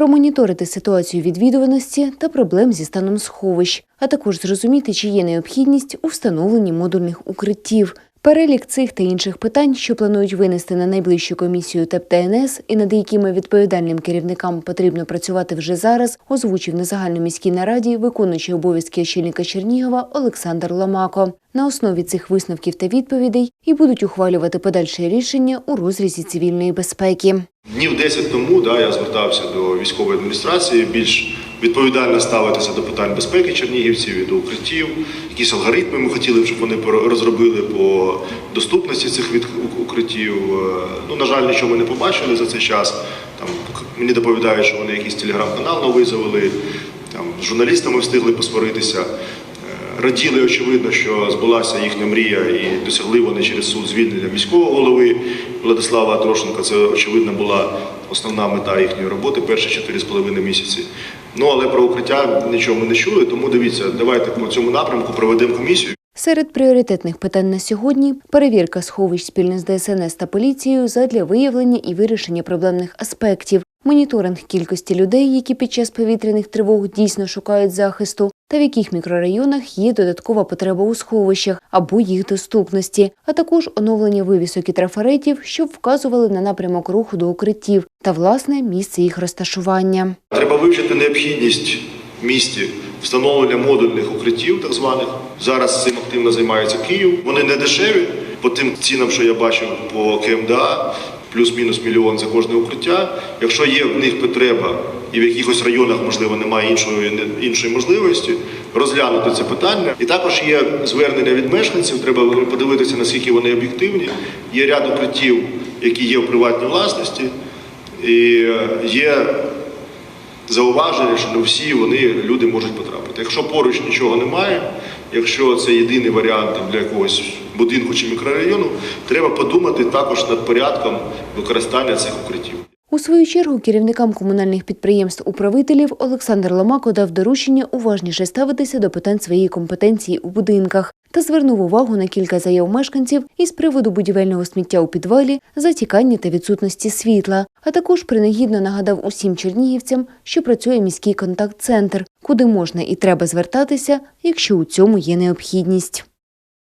промоніторити ситуацію відвідуваності та проблем зі станом сховищ, а також зрозуміти, чи є необхідність у встановленні модульних укриттів. Перелік цих та інших питань, що планують винести на найближчу комісію ТЕП ТНС і над якими відповідальним керівникам потрібно працювати вже зараз, озвучив на загальноміській нараді виконуючий обов'язки очільника Чернігова Олександр Ламако. На основі цих висновків та відповідей і будуть ухвалювати подальше рішення у розрізі цивільної безпеки. Днів 10 тому да, я звертався до військової адміністрації більш відповідально ставитися до питань безпеки чернігівців і до укриттів. Якісь алгоритми ми хотіли, щоб вони розробили по доступності цих укриттів. Е, Ну, на жаль, нічого ми не побачили за цей час. Там мені доповідають, що вони якийсь телеграм-канал новий завели. Там з журналістами встигли посваритися. Е, Раділи, очевидно, що збулася їхня мрія і досягли вони через суд звільнення міського голови Владислава Трошенка. Це очевидно була основна мета їхньої роботи перші 4,5 місяці. Ну але про укриття нічого не чули, тому дивіться, давайте по цьому напрямку проведемо комісію. Серед пріоритетних питань на сьогодні перевірка сховищ спільно з ДСНС та поліцією задля виявлення і вирішення проблемних аспектів, моніторинг кількості людей, які під час повітряних тривог дійсно шукають захисту, та в яких мікрорайонах є додаткова потреба у сховищах або їх доступності, а також оновлення вивісок і трафаретів, щоб вказували на напрямок руху до укриттів та власне місце їх розташування. Треба вивчити необхідність в місті встановлення модульних укриттів, так званих. Зараз цим активно займається Київ. Вони не дешеві по тим цінам, що я бачив по КМДА, плюс-мінус мільйон за кожне укриття. Якщо є в них потреба і в якихось районах, можливо, немає іншої іншої можливості, розглянути це питання. І також є звернення від мешканців. Треба подивитися, наскільки вони об'єктивні. Є ряд укриттів, які є в приватній власності, і е, є зауваження, що не всі вони люди можуть потрапити. Якщо поруч нічого немає, якщо це єдиний варіант для якогось будинку чи мікрорайону, треба подумати також над порядком використання цих укриттів. У свою чергу керівникам комунальних підприємств управителів Олександр Ломако дав доручення уважніше ставитися до питань своєї компетенції у будинках та звернув увагу на кілька заяв мешканців із приводу будівельного сміття у підвалі, затікання та відсутності світла. А також принагідно нагадав усім чернігівцям, що працює міський контакт-центр, куди можна і треба звертатися, якщо у цьому є необхідність.